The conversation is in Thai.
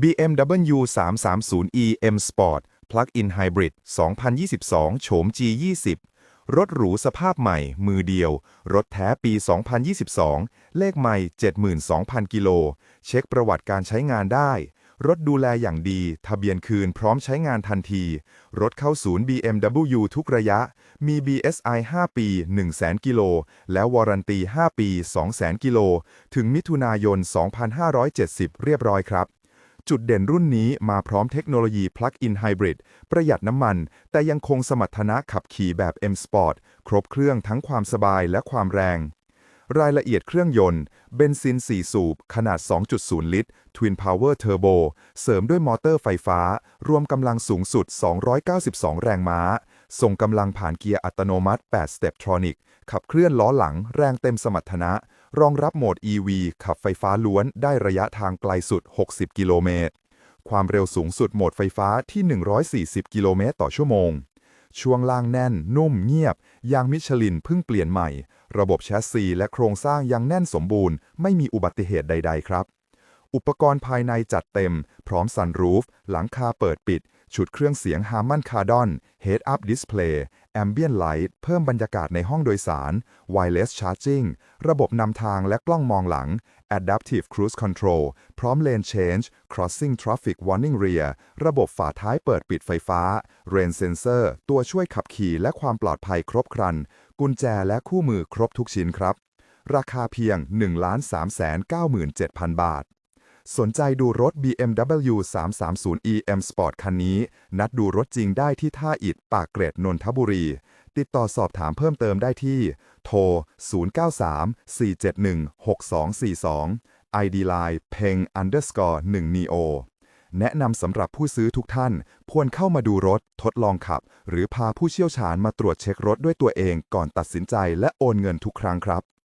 BMW 330e M Sport Plug-in Hybrid 2022 โฉม G20 รถหรูสภาพใหม่ มือเดียว รถแท้ปี 2022 เลขใหม่ 72,000 กิโล เช็คประวัติการใช้งานได้ รถดูแลอย่างดี ทะเบียนคืนพร้อมใช้งานทันที รถเข้าศูนย์ BMW ทุกระยะ มี BSI 5 ปี 100,000 กิโล แล้ววารันตี 5 ปี 200,000 กิโล ถึงมิถุนายน 2570 เรียบร้อยครับ จุดเด่นรุ่นนี้มาพร้อมเทคโนโลยี Plug-in Hybrid ประหยัดน้ำมัน แต่ยังคงสมรรถนะขับขี่แบบ M Sport ครบเครื่องทั้งความสบายและความแรง รายละเอียดเครื่องยนต์ เบนซิน 4 สูบ ขนาด 2.0 ลิตร Twin Power Turbo เสริมด้วยมอเตอร์ไฟฟ้า รวมกำลังสูงสุด 292 แรงม้า ส่งกำลังผ่านเกียร์อัตโนมัติ 8 Step Tronic ขับเคลื่อนล้อหลัง แรงเต็มสมรรถนะ รองรับโหมด EV ขับไฟฟ้าล้วนได้ระยะทางไกลสุด 60 กิโลเมตร ความเร็วสูงสุดโหมดไฟฟ้าที่ 140 กิโลเมตรต่อชั่วโมง ช่วงล่างแน่น นุ่มเงียบ ยางมิชลินเพิ่งเปลี่ยนใหม่ ระบบแชสซีและโครงสร้างยังแน่นสมบูรณ์ ไม่มีอุบัติเหตุใด ๆ ครับ อุปกรณ์ภายในจัดเต็ม พร้อมซันรูฟ หลังคาเปิดปิด ชุดเครื่องเสียง Harman Kardon Head Up Display Ambient Light เพิ่มบรรยากาศในห้องโดยสาร Wireless Charging ระบบนำทางและกล้องมองหลัง Adaptive Cruise Control พร้อม Lane Change Crossing Traffic Warning Rear ระบบฝาท้ายเปิดปิดไฟฟ้า Rain Sensor ตัวช่วยขับขี่และความปลอดภัยครบครัน กุญแจและคู่มือครบทุกชิ้นครับ ราคาเพียง 1,397,000 บาท สนใจดูรถ BMW 330e M Sport คันนี้ นัดดูรถจริงได้ที่ท่าอิฐปากเกร็ดนนทบุรี ติดต่อสอบถามเพิ่มเติมได้ที่ โทร 093-471-6242 ID Line peng underscore 1 neo แนะนำสำหรับผู้ซื้อทุกท่าน ควรเข้ามาดูรถ ทดลองขับ หรือพาผู้เชี่ยวชาญมาตรวจเช็ครถด้วยตัวเองก่อนตัดสินใจและโอนเงินทุกครั้งครับ